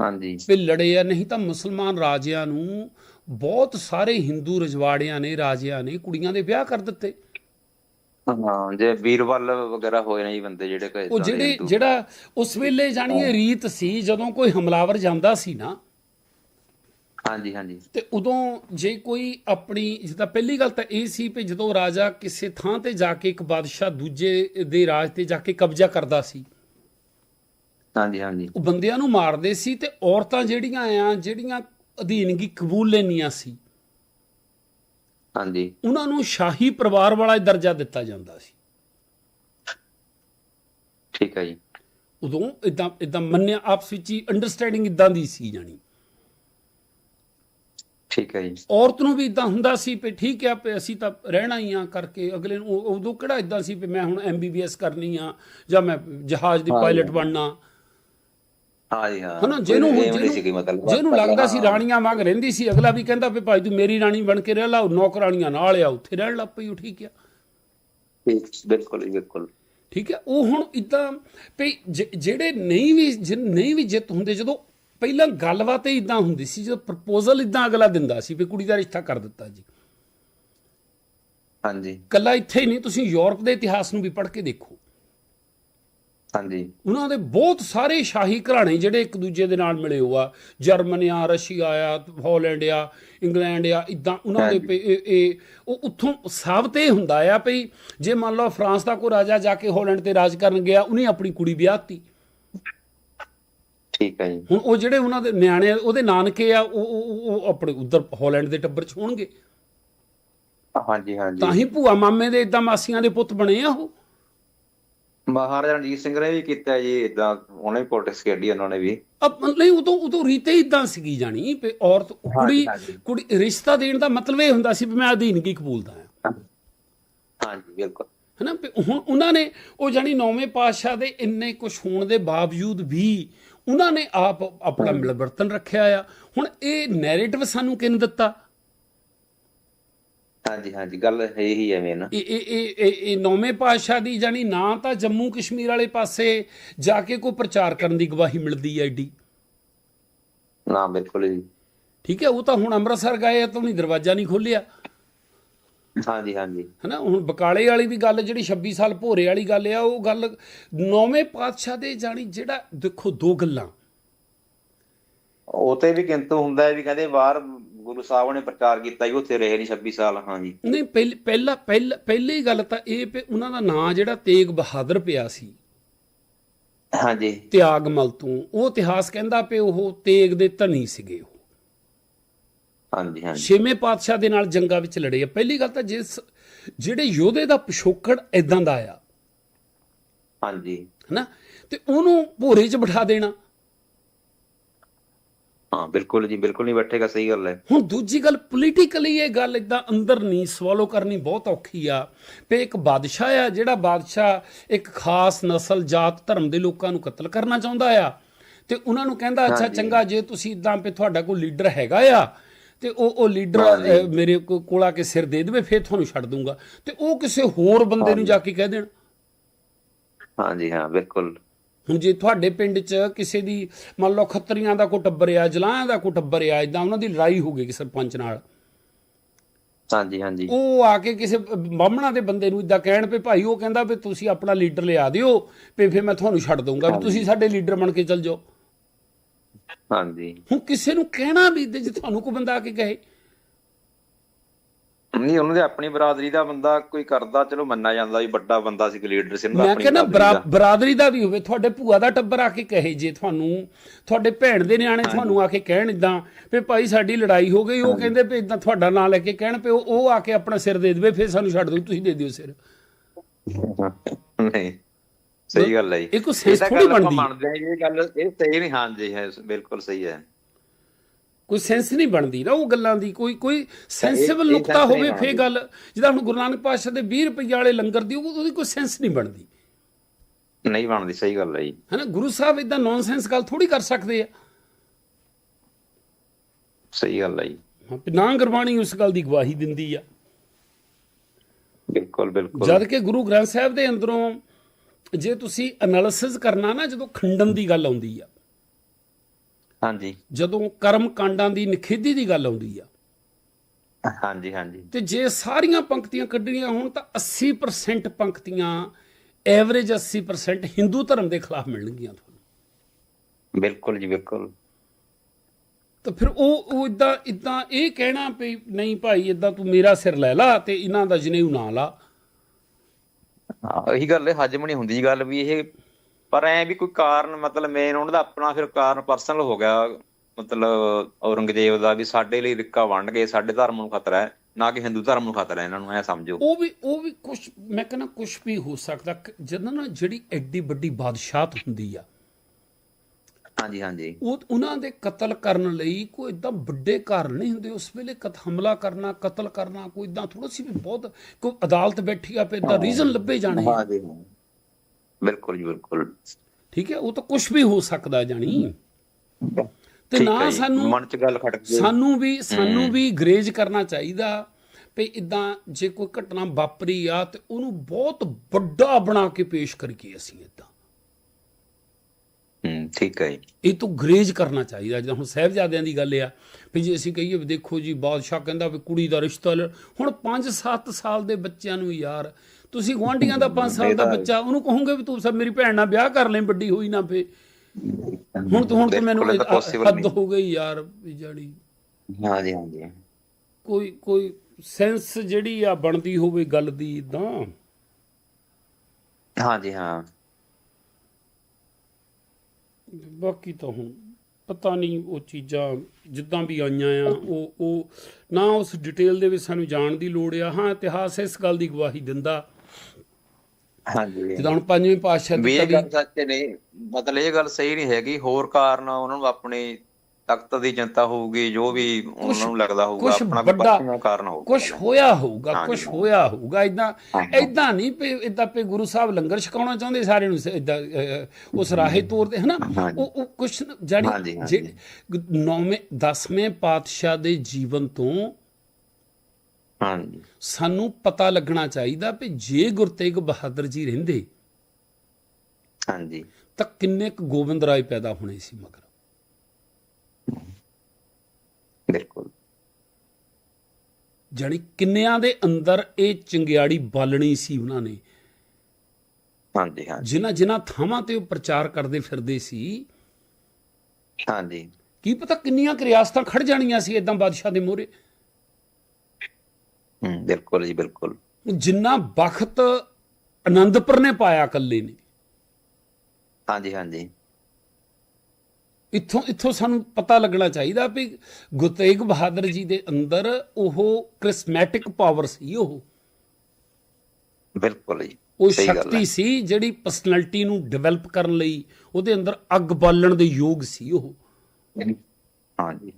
ਹਾਂਜੀ। ਵੀ ਲੜੇ ਆ ਨਹੀਂ ਤਾਂ ਮੁਸਲਮਾਨ ਰਾਜਿਆਂ ਨੂੰ ਬਹੁਤ ਸਾਰੇ ਹਿੰਦੂ ਰਜਵਾੜਿਆਂ ਨੇ ਰਾਜਿਆਂ ਨੇ ਕੁੜੀਆਂ ਦੇ ਵਿਆਹ ਕਰ ਦਿੱਤੇ। ਹਾਂ ਜੇ ਵੀਰਵਲ ਵਗੈਰਾ ਹੋਏ ਨੇ ਜੀ ਬੰਦੇ ਜਿਹੜੇ ਕੋਈ ਉਹ ਜਿਹੜੇ ਜਿਹੜਾ ਉਸ ਵੇਲੇ ਜਾਣੀ ਰੀਤ ਸੀ ਜਦੋਂ ਕੋਈ ਹਮਲਾਵਰ ਜਾਂਦਾ ਸੀ ਨਾ ਹਾਂਜੀ ਹਾਂਜੀ। ਤੇ ਉਦੋਂ ਜੇ ਕੋਈ ਆਪਣੀ ਜਿੱਦਾਂ ਪਹਿਲੀ ਗੱਲ ਤਾਂ ਇਹ ਸੀ ਕਿ ਜਦੋਂ ਰਾਜਾ ਕਿਸੇ ਥਾਂ ਤੇ ਜਾ ਕੇ ਇੱਕ ਬਾਦਸ਼ਾਹ ਦੂਜੇ ਦੇ ਰਾਜ ਤੇ ਜਾ ਕੇ ਕਬਜ਼ਾ ਕਰਦਾ ਸੀ। ਹਾਂਜੀ ਹਾਂਜੀ। ਉਹ ਬੰਦਿਆਂ ਨੂੰ ਮਾਰਦੇ ਸੀ ਤੇ ਔਰਤਾਂ ਜਿਹੜੀਆਂ ਆ ਜਿਹੜੀਆਂ ਅਧੀਨਗੀ ਕਬੂਲ ਲੈਣੀਆਂ ਸੀ ਹਾਂਜੀ। ਉਹਨਾਂ ਨੂੰ ਸ਼ਾਹੀ ਪਰਿਵਾਰ ਵਾਲਾ ਦਰਜਾ ਦਿੱਤਾ ਜਾਂਦਾ ਸੀ। ਠੀਕ ਹੈ ਜੀ। ਉਦੋਂ ਇਦਾਂ ਇਦਾਂ ਮੰਨਿਆ ਆਪਸ ਵਿੱਚ ਹੀ ਅੰਡਰਸਟੈਂਡਿੰਗ ਇਦਾਂ ਦੀ ਸੀ ਜਾਣੀ। ਠੀਕ ਹੈ ਜੀ। ਔਰਤ ਨੂੰ ਵੀ ਇਦਾਂ ਹੁੰਦਾ ਸੀ ਵੀ ਠੀਕ ਹੈ ਵੀ ਅਸੀਂ ਤਾਂ ਰਹਿਣਾ ਹੀ ਆ ਕਰਕੇ ਅਗਲੇ ਨੂੰ ਉਦੋਂ ਕਿਹੜਾ ਇਦਾਂ ਸੀ ਵੀ ਮੈਂ ਹੁਣ ਐਮਬੀਬੀਐਸ ਕਰਨੀ ਆ ਜਾਂ ਮੈਂ ਜਹਾਜ਼ ਦੀ ਹਾਂ। ਪਾਇਲਟ ਬਣਨਾ। ਹਾਂਜੀ ਹਾਂ। ਹਨਾ ਜਿਹਨੂੰ ਕੋਈ aim ਨਹੀਂ ਸੀ ਜਿਹਨੂੰ ਮਤਲਬ। ਜਿਹਨੂੰ ਲੱਗਦਾ ਸੀ ਰਾਣੀਆਂ ਵਾਂਗ ਰਹਿੰਦੀ ਸੀ ਅਗਲਾ ਵੀ ਕਹਿੰਦਾ ਵੀ ਭਾਈ ਤੂੰ ਮੇਰੀ ਰਾਣੀ ਬਣ ਕੇ ਰਹਿ ਲਾ ਉਹ ਨੌਕਰਾਣੀਆਂ ਨਾਲ ਆ ਉੱਥੇ ਰਹਿਣ ਲੱਗ ਪਈ ਉਹ ਠੀਕ ਆ। ਠੀਕ, ਬਿਲਕੁਲ ਜੀ ਬਿਲਕੁਲ। ਠੀਕ ਹੈ ਉਹ ਹੁਣ ਇਦਾਂ ਵੀ ਜ- ਜਿਹੜੇ ਨਹੀਂ ਵੀ ਜਿਨ- ਨਹੀਂ ਵੀ ਜਿੱਤ ਹੁੰਦੇ ਜਦੋਂ ਪਹਿਲਾਂ ਗੱਲਬਾਤ ਹੀ ਇਦਾਂ ਹੁੰਦੀ ਸੀ ਜਦੋਂ ਪ੍ਰਪੋਜ਼ਲ ਇਦਾਂ ਅਗਲਾ ਦਿੰਦਾ ਸੀ ਵੀ ਕੁੜੀ ਦਾ ਰਿਸ਼ਤਾ ਕਰ ਦਿੱਤਾ ਜੀ। ਹਾਂਜੀ। ਕੱਲਾ ਇੱਥੇ ਹੀ ਨਹੀਂ ਤੁਸੀਂ ਯੂਰਪ ਦੇ ਇਤਿਹਾਸ ਨੂੰ ਵੀ ਪੜ੍ਹ ਕੇ ਦੇਖੋ। ਹਾਂਜੀ। ਉਹਨਾਂ ਦੇ ਬਹੁਤ ਸਾਰੇ ਸ਼ਾਹੀ ਘਰਾਣੇ ਜਿਹੜੇ ਇੱਕ ਦੂਜੇ ਦੇ ਨਾਲ ਮਿਲੇ ਹੋਆ ਜਰਮਨ ਆ ਰਸ਼ੀਆ ਆ ਹਾਲੈਂਡ ਆ ਇੰਗਲੈਂਡ ਆ ਇਦਾਂ ਉਹਨਾਂ ਦੇ ਇਹ- ਉਹ ਉੱਥੋਂ ਸਾਬਤ ਇਹ ਹੁੰਦਾ ਆ ਭਈ ਜੇ ਮੰਨ ਲਓ ਫਰਾਂਸ ਦਾ ਕੋਈ ਰਾਜਾ ਜਾ ਕੇ ਹਾਲੈਂਡ ਤੇ ਰਾਜ ਕਰਨ ਗਿਆ ਉਹਨੇ ਆਪਣੀ ਕੁੜੀ ਵਿਆਹਤੀ ਠੀਕ ਹੈ ਜੀ। ਹੁਣ ਉਹ ਜਿਹੜੇ ਉਹਨਾਂ ਦੇ ਨਿਆਣੇ ਉਹਦੇ ਨਾਨਕੇ ਆ ਉਹ ਉਹ- ਆਪਣੇ ਉਧਰ ਹਾਲੈਂਡ ਦੇ ਟੱਬਰ ਚ ਹੋਣਗੇ। ਹਾਂਜੀ ਹਾਂਜੀ। ਤਾਂ ਹੀ ਭੂਆ ਮਾਮੇ ਦੇ ਇਦਾਂ ਮਾਸੀਆਂ ਦੇ ਪੁੱਤ ਬਣੇ ਆ ਉਹ। ਮਹਾਰਾਜਾ ਰਣਜੀਤ ਸਿੰਘ ਨੇ ਵੀ ਕੀਤਾ ਜੀ ਇਦਾਂ ਉਹਨੇ ਵੀ ਪੋਲਿਟਿਕਸ ਖੇਡੀ ਉਹਨਾਂ ਨੇ ਵੀ। ਨਹੀਂ ਉਦੋਂ ਉਦੋਂ ਰੀਤੇ ਇਦਾਂ ਸੀਗੀ ਜਾਣੀ ਵੀ ਔਰਤ ਕੁੜੀ। ਕੁੜੀ ਰਿਸ਼ਤਾ ਦੇਣ ਦਾ ਮਤਲਬ ਇਹ ਹੁੰਦਾ ਸੀ ਵੀ ਮੈਂ ਅਧੀਨਗੀ ਕਬੂਲਦਾ ਹਾਂ। ਹਾਂਜੀ ਬਿਲਕੁਲ। ਹਨਾ ਹੁਣ ਉਹਨਾਂ ਨੇ ਉਹ ਜਾਨੀ ਨੌਵੇਂ ਪਾਤਸ਼ਾਹ ਦੇ ਇੰਨੇ ਕੁਝ ਹੋਣ ਦੇ ਬਾਵਜੂਦ ਵੀ ਉਹਨਾਂ ਨੇ ਆਪ ਆਪਣਾ ਮਿਲਵਰਤਨ ਰੱਖਿਆ ਆ। ਹੁਣ ਇਹ ਨੈਰੇਟਿਵ ਸਾਨੂੰ ਕਿਹਨ ਦਿੱਤਾ? ਹਾਂਜੀ ਹਾਂਜੀ ਗੱਲ ਇਹੀ ਹੈ ਮੇਨ ਇਹ ਇਹ ਇਹ ਇਹ- ਨੌਵੇਂ ਪਾਤਸ਼ਾਹ ਦੀ ਜਾਨੀ ਨਾ ਤਾਂ ਜੰਮੂ ਕਸ਼ਮੀਰ ਵਾਲੇ ਪਾਸੇ ਜਾ ਕੇ ਕੋਈ ਪ੍ਰਚਾਰ ਕਰਨ ਦੀ ਗਵਾਹੀ ਮਿਲਦੀ ਐ ਏਡੀ। ਨਾ ਬਿਲਕੁਲ ਜੀ। ਠੀਕ ਹੈ ਉਹ ਤਾਂ ਹੁਣ ਅੰਮ੍ਰਿਤਸਰ ਗਏ ਆ ਤਾਂ ਉਹਨੇ ਦਰਵਾਜ਼ਾ ਨਹੀਂ ਖੋਲਿਆ ਹਾਂਜੀ ਹਾਂਜੀ। ਹਨਾ ਹੁਣ ਬਕਾਲੇ ਵਾਲੀ ਵੀ ਗੱਲ ਜਿਹੜੀ 26 ਸਾਲ ਭੋਰੇ ਵਾਲੀ ਗੱਲ ਆ ਉਹ ਗੱਲ ਨੌਵੇਂ ਪਾਤਸ਼ਾਹ ਦੇ ਜਾਣੀ ਜਿਹੜਾ ਦੇਖੋ ਦੋ ਗੱਲਾਂ। ਉਹ ਤੇ ਵੀ ਕਿੰਤੂ ਹੁੰਦਾ ਹੈ ਵੀ ਕਹਿੰਦੇ ਬਾਹਰ ਗੁਰੂ ਸਾਹਿਬ ਨੇ ਪ੍ਰਚਾਰ ਕੀਤਾ ਜੀ ਉੱਥੇ ਰਹੇ ਨਹੀਂ 26 ਸਾਲ ਹਾਂਜੀ। ਨਹੀਂ ਪਹਿਲ- ਪਹਿਲਾ ਪਹਿਲਾ ਗੱਲ ਤਾਂ ਇਹ ਵੀ ਉਹਨਾਂ ਦਾ ਨਾਂ ਜਿਹੜਾ ਤੇਗ ਬਹਾਦਰ ਪਿਆ ਸੀ। ਹਾਂਜੀ। ਤਿਆਗਮਲ ਤੋਂ। ਉਹ ਇਤਿਹਾਸ ਕਹਿੰਦਾ ਪਏ ਉਹ ਤੇਗ ਦੇ ਧਨੀ ਸੀਗੇ ਉਹ। ਹਾਂਜੀ ਹਾਂਜੀ। ਛੇਵੇਂ ਪਾਤਸ਼ਾਹ ਦੇ ਨਾਲ ਜੰਗਾਂ ਵਿੱਚ ਲੜੇ ਆ। ਪਹਿਲੀ ਗੱਲ ਤਾਂ ਜਿਸ ਜਿਹੜੇ ਯੋਧੇ ਦਾ ਪਿਛੋਕੜ ਇਦਾਂ ਦਾ ਆ ਹਾਂਜੀ। ਹਨਾ? ਤੇ ਉਹਨੂੰ ਭੋਰੇ 'ਚ ਬਿਠਾ ਦੇਣਾ। ਹਾਂ ਬਿਲਕੁਲ ਜੀ ਬਿਲਕੁਲ ਨਹੀਂ ਬੈਠੇਗਾ ਸਹੀ ਗੱਲ ਹੈ। ਹੁਣ ਦੂਜੀ ਗੱਲ ਪੋਲੀਟੀਕਲੀ ਇਹ ਗੱਲ ਇਦਾਂ ਅੰਦਰ ਨਹੀਂ ਸਵਾਲੋ ਕਰਨੀ ਬਹੁਤ ਔਖੀ ਆ। ਵੀ ਇੱਕ ਬਾਦਸ਼ਾਹ ਆ ਜਿਹੜਾ ਬਾਦਸ਼ਾਹ ਇੱਕ ਖਾਸ ਨਸਲ ਜਾਤ ਧਰਮ ਦੇ ਲੋਕਾਂ ਨੂੰ ਕਤਲ ਕਰਨਾ ਚਾਹੁੰਦਾ ਆ। ਤੇ ਉਹਨਾਂ ਨੂੰ ਕਹਿੰਦਾ ਅੱਛਾ। ਚੰਗਾ ਜੇ ਤੁਸੀਂ ਇਦਾਂ ਵੀ ਤੁਹਾਡਾ ਕੋਈ ਲੀਡਰ ਹੈਗਾ ਆ ਤੇ ਉਹ ਉਹ ਲੀਡਰ ਮੇਰੇ ਕੋ- ਕੋਲ ਆ ਕੇ ਸਿਰ ਦੇ ਦੇਵੇ ਫੇਰ ਤੁਹਾਨੂੰ ਛੱਡ ਦੂੰਗਾ। ਤੇ ਉਹ ਕਿਸੇ ਹੋਰ ਬੰਦੇ ਨੂੰ ਜਾ ਕੇ ਕਹਿ ਦੇਣ। ਹਾਂਜੀ ਹਾਂ ਬਿਲਕੁਲ। ਹੁਣ ਜੇ ਤੁਹਾਡੇ ਪਿੰਡ 'ਚ ਕਿਸੇ ਦੀ ਮੰਨ ਲਓ ਖੱਤਰੀਆਂ ਦਾ ਕੋਈ ਟੱਬਰ ਆ ਜਲਾਹਾਂ ਦਾ ਕੋਈ ਟੱਬਰ ਆ ਇਦਾਂ ਉਹਨਾਂ ਦੀ ਲੜਾਈ ਹੋ ਗਈ ਕਿ ਸਰਪੰਚ ਨਾਲ। ਹਾਂਜੀ ਹਾਂਜੀ। ਉਹ ਆ ਕੇ ਕਿਸੇ ਬਾਹਮਣਾ ਦੇ ਬੰਦੇ ਨੂੰ ਇਦਾਂ ਕਹਿਣ ਪਏ ਭਾਈ ਉਹ ਕਹਿੰਦਾ ਵੀ ਤੁਸੀਂ ਆਪਣਾ ਲੀਡਰ ਲਿਆ ਦਿਓ ਵੀ ਫਿਰ ਮੈਂ ਤੁਹਾਨੂੰ ਛੱਡ ਦਊਂਗਾ ਵੀ ਤੁਸੀਂ ਸਾਡੇ ਲੀਡਰ ਬਣ ਕੇ ਚੱਲ ਜਾਓ। ਹਾਂਜੀ। ਹੁਣ ਕਿਸੇ ਨੂੰ ਕਹਿਣਾ ਵੀ ਜੇ ਤੁਹਾਨੂੰ ਕੋਈ ਬੰਦਾ ਆ ਕੇ ਕਹੇ। ਨਹੀਂ ਉਹਨਾਂ ਦੇ ਆਪਣੀ ਬਰਾਦਰੀ ਦਾ ਬੰਦਾ ਕੋਈ ਕਰਦਾ ਚਲੋ ਮੰਨਿਆ ਜਾਂਦਾ ਵੀ ਵੱਡਾ ਬੰਦਾ ਸੀ ਲੀਡਰ ਸੀ ਉਹਨਾਂ ਦਾ ਮੈਂ ਆਪਣੀ ਕਹਿੰਦਾ ਬਰਾਦਰੀ ਦਾ। ਦਾ ਵੀ ਹੋਵੇ ਤੁਹਾਡੇ ਭੂਆ ਦਾ ਟੱਬਰ ਆ ਕੇ ਕਹੇ ਜੇ ਤੁਹਾਨੂੰ ਤੁਹਾਡੇ ਭੈਣ ਦੇ ਨਿਆਣੇ ਤੁਹਾਨੂੰ ਆ ਕੇ ਕਹਿਣ ਇਦਾਂ ਵੀ ਭਾਈ ਸਾਡੀ ਲੜਾਈ ਹੋ ਗਈ ਉਹ ਕਹਿੰਦੇ ਵੀ ਇਦਾਂ ਤੁਹਾਡਾ ਨਾਂ ਲੈ ਕੇ ਕਹਿਣ ਵੀ ਉਹ ਉਹ ਆ ਕੇ ਆਪਣਾ ਸਿਰ ਦੇ ਦੇਵੇ ਫਿਰ ਸਾਨੂੰ ਛੱਡ ਦਿਓ ਤੁਸੀਂ ਦੇ ਦਿਓ ਸਿਰ। ਨਹੀਂ। ਸਹੀ ਗੱਲ ਹੈ ਜੀ। ਇਹ ਕੋਈ ਸੈਂਸ ਆਪਾਂ ਬਣਦੀ। ਮੰਨਦੇ ਹਾਂ ਜੀ, ਇਹ ਗੱਲ ਇਹ ਸਹੀ ਨਹੀਂ ਹਾਂਜੀ ਹੈ ਬਿਲਕੁਲ ਸਹੀ ਹੈ। ਕੋਈ ਸੈਂਸ ਨਹੀਂ ਬਣਦੀ ਨਾ ਉਹ ਗੱਲਾਂ ਦੀ ਕੋਈ ਕੋਈ ਸੈਂਸਿਬਲ ਨੁਕਤਾ ਹੋਵੇ ਫੇ। ਗੱਲ ਜਿੱਦਾਂ ਹੁਣ ਗੁਰੂ ਨਾਨਕ ਪਾਤਸ਼ਾਹ ਦੇ 20 ਰੁਪਏ ਵਾਲੇ ਲੰਗਰ ਦੀ ਉਹ- ਉਹਦੀ ਕੋਈ ਸੈਂਸ ਨਹੀਂ ਬਣਦੀ। ਨਹੀਂ ਬਣਦੀ ਸਹੀ ਗੱਲ ਹੈ ਜੀ। ਹੈਨਾ ਗੁਰੂ ਸਾਹਿਬ ਇਦਾਂ ਨੌਨਸੈਂਸ ਗੱਲ ਥੋੜੀ ਕਰ ਸਕਦੇ ਆ। ਸਹੀ ਗੱਲ ਹੈ ਜੀ। ਹਾਂ, ਨਾ ਗੁਰਬਾਣੀ ਉਸ ਗੱਲ ਦੀ ਗਵਾਹੀ ਦਿੰਦੀ ਆ। ਬਿਲਕੁਲ ਬਿਲਕੁਲ। ਜਦ ਕਿ ਗੁਰੂ ਗ੍ਰੰਥ ਸਾਹਿਬ ਦੇ ਅੰਦਰੋਂ ਜੇ ਤੁਸੀਂ ਐਨਾਲਿਸਿਸ ਕਰਨਾ ਨਾ ਜਦੋਂ ਖੰਡਨ ਦੀ ਗੱਲ ਆਉਂਦੀ ਆ। ਹਾਂਜੀ। ਜਦੋਂ ਕਰਮ ਕਾਂਡਾਂ ਦੀ ਨਿਖੇਧੀ ਦੀ ਗੱਲ ਆਉਂਦੀ ਆ। ਹਾਂਜੀ ਹਾਂਜੀ। ਤੇ ਜੇ ਸਾਰੀਆਂ ਪੰਕਤੀਆਂ ਕੱਢਣੀਆਂ ਹੋਣ ਤਾਂ 80% ਪੰਕਤੀਆਂ ਐਵਰੇਜ 80% ਹਿੰਦੂ ਧਰਮ ਦੇ ਖਿਲਾਫ ਮਿਲਣਗੀਆਂ ਤੁਹਾਨੂੰ। ਬਿਲਕੁਲ ਜੀ ਬਿਲਕੁਲ। ਤਾਂ ਫਿਰ ਉਹ ਉਹ ਇਦਾਂ ਇਦਾਂ ਇਹ ਕਹਿਣਾ ਵੀ ਨਹੀਂ ਭਾਈ ਇਦਾਂ ਤੂੰ ਮੇਰਾ ਸਿਰ ਲੈ ਲਾ ਤੇ ਇਹਨਾਂ ਦਾ ਜਨੇਊ ਨਾ ਲਾ। ਹਾਂ। ਇਹੀ ਗੱਲ ਹੈ ਹਜਮ ਨਹੀਂ ਹੁੰਦੀ ਗੱਲ ਵੀ ਇਹ ਪਰ ਐ ਵੀ ਕੋਈ ਕਾਰਨ ਮਤਲਬ ਮੇਨ ਉਹਨਾਂ ਦਾ ਆਪਣਾ ਫਿਰ ਕਾਰਨ ਪਰਸਨਲ ਹੋ ਗਿਆ। ਮਤਲਬ ਔਰੰਗਜ਼ੇਬ ਦਾ ਵੀ ਸਾਡੇ ਲਈ ਰਿੱਕਾ ਵੰਡ ਗਏ ਸਾਡੇ ਧਰਮ ਨੂੰ ਖਤਰਾ ਹੈ ਨਾ ਕਿ ਹਿੰਦੂ ਧਰਮ ਨੂੰ ਖਤਰਾ ਹੈ ਇਹਨਾਂ ਨੂੰ ਐ ਸਮਝੋ। ਉਹ ਵੀ ਉਹ ਵੀ ਕੁਝ ਮੈਂ ਕਹਿੰਦਾ ਕੁਝ ਵੀ ਹੋ ਸਕਦਾ। ਜਦੋਂ ਨਾ ਜਿਹੜੀ ਐਡੀ ਵੱਡੀ ਬਾਦਸ਼ਾਹਤ ਹੁੰਦੀ ਆ ਹਾਂਜੀ ਹਾਂਜੀ। ਉਹ ਉਹਨਾਂ ਦੇ ਕਤਲ ਕਰਨ ਲਈ ਕੋਈ ਇਦਾਂ ਵੱਡੇ ਕਾਰਨ ਨਹੀਂ ਹੁੰਦੇ ਉਸ ਵੇਲੇ ਕਤ ਹਮਲਾ ਕਰਨਾ ਕਤਲ ਕਰਨਾ ਕੋਈ ਇਦਾਂ ਥੋੜਾ ਸੀ ਵੀ ਬਹੁਤ ਕੋਈ ਅਦਾਲਤ ਬੈਠੀ ਆ ਪੇ ਇਦਾਂ ਰੀਜ਼ਨ ਲੱਭੇ ਜਾਣੇ। ਹਾਂਜੀ ਬਿਲਕੁਲ ਜੀ ਬਿਲਕੁਲ। ਠੀਕ ਹੈ ਉਹ ਤਾਂ ਕੁਝ ਵੀ ਹੋ ਸਕਦਾ ਜਾਣੀ। ਤੇ ਨਾ ਸਾਨੂੰ ਮਨ ਚ ਗੱਲ ਖਟਕ ਗਈ ਸਾਨੂੰ ਵੀ ਸਾਨੂੰ ਵੀ ਗਰੇਜ ਕਰਨਾ ਚਾਹੀਦਾ ਵੀ ਇਦਾਂ ਜੇ ਕੋਈ ਘਟਨਾ ਵਾਪਰੀ ਆ ਤੇ ਉਹਨੂੰ ਬਹੁਤ ਵੱਡਾ ਬਣਾ ਕੇ ਪੇਸ਼ ਕਰੀਏ ਅਸੀਂ ਇਦਾਂ ਹੂੰ ਠੀਕ ਹੈ ਜੀ। ਇਹ ਤੋਂ ਗਰੇਜ ਕਰਨਾ ਚਾਹੀਦਾ ਜਿੱਦਾਂ ਹੁਣ ਸਾਹਿਬਜ਼ਾਦਿਆਂ ਦੀ ਗੱਲ ਆ ਵੀ ਜੇ ਅਸੀਂ ਕਹੀਏ ਦੇਖੋ ਜੀ ਬਾਦਸ਼ਾਹ ਕਹਿੰਦਾ ਵੀ ਕੁੜੀ ਦਾ ਰਿਸ਼ਤਾ ਲੈ। ਹੁਣ 5-7 ਸਾਲ ਦੇ ਬੱਚਿਆਂ ਨੂੰ ਯਾਰ ਤੁਸੀਂ ਗੁਆਂਢੀਆਂ ਦਾ 5 ਸਾਲ ਦਾ ਬੱਚਾ ਉਹਨੂੰ ਕਹੋਗੇ ਵੀ ਤੂੰ ਸਭ ਮੇਰੀ ਭੈਣ ਨਾਲ ਵਿਆਹ ਕਰ ਲੈ ਵੱਡੀ ਹੋਈ ਨਾ ਫੇ। ਹੁਣ ਤੂੰ ਹੁਣ ਤੂੰ ਮੈਨੂੰ ਹੱਦ। ਹੋ ਗਈ ਯਾਰ ਵੀ ਜਿਹੜੀ ਹਾਂਜੀ ਹਾਂਜੀ ਕੋਈ ਕੋਈ ਸੈਂਸ ਜਿਹੜੀ ਆ ਬਣਦੀ ਹੋਵੇ ਗੱਲ ਦੀ ਇਦਾਂ ਹਾਂਜੀ ਹਾਂ। ਬਾਕੀ ਤਾਂ ਹੁਣ ਪਤਾ ਨਹੀਂ ਉਹ ਚੀਜ਼ਾਂ ਜਿੱਦਾਂ ਵੀ ਆਈਆਂ ਆ ਉਹ ਉਹ ਨਾ ਉਸ ਡਿਟੇਲ ਦੇ ਵਿੱਚ ਸਾਨੂੰ ਜਾਣ ਦੀ ਲੋੜ ਆ। ਹਾਂ ਇਤਿਹਾਸ ਇਸ ਗੱਲ ਦੀ ਗਵਾਹੀ ਦਿੰਦਾ। ਹਾਂਜੀ। ਜਿੱਦਾਂ ਹੁਣ ਪੰਜਵੇਂ ਪਾਤਸ਼ਾਹ ਵੀ ਦੀ ਇਹ ਕਵੀ ਗੱਲ ਸੱਚ ਨਹੀਂ ਮਤਲਬ ਇਹ ਗੱਲ ਸਹੀ ਨਹੀਂ ਹੈਗੀ। ਹੋਰ ਕਾਰਨ ਉਹਨਾਂ ਨੂੰ ਆਪਣੀ ਤਖਤ ਦੀ ਚਿੰਤਾ ਹੋਊਗੀ ਜੋ ਵੀ ਉਹਨਾਂ ਨੂੰ ਲੱਗਦਾ ਹੋਊਗਾ ਆਪਣਾ ਕੋਈ ਕਾਰਨ ਹੋਊਗਾ ਕੁਝ ਹੋਇਆ ਹੋਊਗਾ। ਕੁਝ ਹੋਇਆ ਹੋਊਗਾ ਇਦਾਂ। ਇਦਾਂ ਨਹੀਂ ਪੇ ਇਦਾਂ ਪੇ ਗੁਰੂ ਸਾਹਿਬ ਲੰਗਰ ਛਕਾਉਣਾ ਚਾਹੁੰਦੇ ਸਾਰੇ ਨੂੰ ਇਦਾਂ ਉਸ ਰਾਹੇ ਤੌਰ ਤੇ ਹਨਾ। ਉਹ ਉਹ ਕੁਝ ਜਾਨੀ ਹਾਂਜੀ, ਹਾਂਜੀ। ਜੇ ਨੌਵੇਂ 10ਵੇਂ ਪਾਤਸ਼ਾਹ ਦੇ ਜੀਵਨ ਤੋਂ ਹਾਂਜੀ ਸਾਨੂੰ ਪਤਾ ਲੱਗਣਾ ਚਾਹੀਦਾ ਵੀ ਜੇ ਗੁਰੂ ਤੇਗ ਬਹਾਦਰ ਜੀ ਰਹਿੰਦੇ ਹਾਂਜੀ ਤਾਂ ਕਿੰਨੇ ਕੁ ਗੋਬਿੰਦ ਰਾਏ ਪੈਦਾ ਹੋਣੇ ਸੀ ਮਗਰ ਬਿਲਕੁਲ ਜਾਣੀ ਕਿੰਨਿਆਂ ਦੇ ਅੰਦਰ ਇਹ ਚੰਗਿਆੜੀ ਬਾਲਣੀ ਸੀ ਉਹਨਾਂ ਨੇ। ਹਾਂਜੀ ਹਾਂਜੀ। ਜਿਨ੍ਹਾਂ ਜਿਨ੍ਹਾਂ ਥਾਵਾਂ ਤੇ ਉਹ ਪ੍ਰਚਾਰ ਕਰਦੇ ਫਿਰਦੇ ਸੀ ਹਾਂਜੀ। ਕੀ ਪਤਾ ਕਿੰਨੀਆਂ ਕੁ ਰਿਆਸਤਾਂ ਖੜ ਜਾਣੀਆਂ ਸੀ ਇਦਾਂ ਬਾਦਸ਼ਾਹ ਦੇ ਮੋਹਰੇ? ਹੂੰ ਬਿਲਕੁਲ ਜੀ ਬਿਲਕੁਲ। ਜਿੰਨਾ ਬਖਤ ਆਨੰਦਪੁਰ ਨੇ ਪਾਇਆ ਇਕੱਲੇ ਨੇ। ਹਾਂਜੀ ਹਾਂਜੀ। ਇੱਥੋਂ ਇੱਥੋਂ ਸਾਨੂੰ ਪਤਾ ਲੱਗਣਾ ਚਾਹੀਦਾ ਵੀ ਗੁਰੂ ਤੇਗ ਬਹਾਦਰ ਜੀ ਦੇ ਅੰਦਰ ਉਹ ਕ੍ਰਿਸਮੈਟਿਕ ਪਾਵਰ ਸੀ ਉਹ। ਬਿਲਕੁਲ ਜੀ ਉਹ। ਸ਼ਕਤੀ ਸੀ ਜਿਹੜੀ ਪਰਸਨੈਲਿਟੀ ਨੂੰ ਡਿਵੈਲਪ ਕਰਨ ਲਈ ਉਹਦੇ ਅੰਦਰ ਅੱਗ ਬਾਲਣ ਦੇ ਯੋਗ ਸੀ ਉਹ। ਹਾਂਜੀ